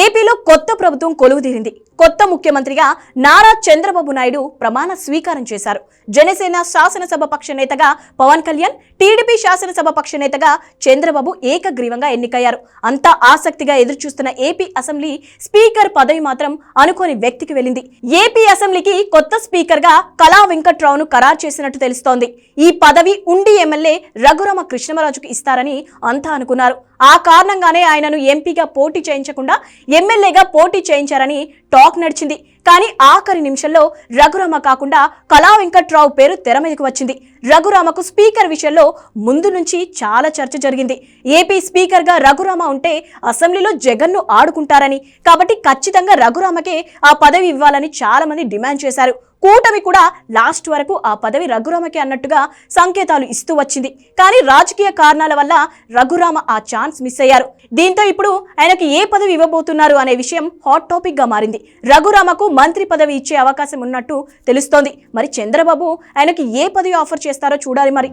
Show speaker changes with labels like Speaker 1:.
Speaker 1: ఏపీలో కొత్త ప్రభుత్వం కొలువుదీరింది కొత్త ముఖ్యమంత్రిగా నారా చంద్రబాబు నాయుడు ప్రమాణ స్వీకారం చేశారు. జనసేన శాసనసభ పక్ష నేతగా పవన్ కళ్యాణ్ టీడీపీ శాసనసభ పక్ష నేతగా చంద్రబాబు ఏకగ్రీవంగా ఎన్నికయ్యారు. అంతా ఆసక్తిగా ఎదురుచూస్తున్న ఏపీ అసెంబ్లీ స్పీకర్ పదవి మాత్రం అనుకోని వ్యక్తికి వెళ్ళింది. ఏపీ అసెంబ్లీకి కొత్త స్పీకర్గా కళా వెంకట్రావును ఖరారు చేసినట్టు తెలుస్తోంది. ఈ పదవి ఉండి ఎమ్మెల్యే రఘురామ కృష్ణమరాజుకు ఇస్తారని అంతా అనుకున్నారు. ఆ కారణంగానే ఆయనను ఎంపీగా పోటీ చేయించకుండా ఎమ్మెల్యేగా పోటీ చేయించారని టాక్ నడిచింది. కానీ ఆఖరి నిమిషంలో రఘురామ కాకుండా కళా వెంకట్రావు పేరు తెర మీదకు వచ్చింది. రఘురామకు స్పీకర్ విషయంలో ముందు నుంచి చాలా చర్చ జరిగింది. ఏపీ స్పీకర్గా రఘురామ ఉంటే అసెంబ్లీలో జగన్ను ఆడుకుంటారని. కాబట్టి ఖచ్చితంగా రఘురామకే ఆ పదవి ఇవ్వాలని చాలామంది డిమాండ్ చేశారు. కూటమి కూడా లాస్ట్ వరకు ఆ పదవి రఘురామకి అన్నట్టుగా సంకేతాలు ఇస్తూ వచ్చింది. కానీ రాజకీయ కారణాల వల్ల రఘురామ ఆ ఛాన్స్ మిస్ అయ్యారు. దీంతో ఇప్పుడు ఆయనకు ఏ పదవి ఇవ్వబోతున్నారు అనే విషయం హాట్ టాపిక్గా మారింది. రఘురామకు మంత్రి పదవి ఇచ్చే అవకాశం ఉన్నట్టు తెలుస్తోంది. మరి చంద్రబాబు ఆయనకి ఏ పదవి ఆఫర్ చేస్తారో చూడాలి మరి.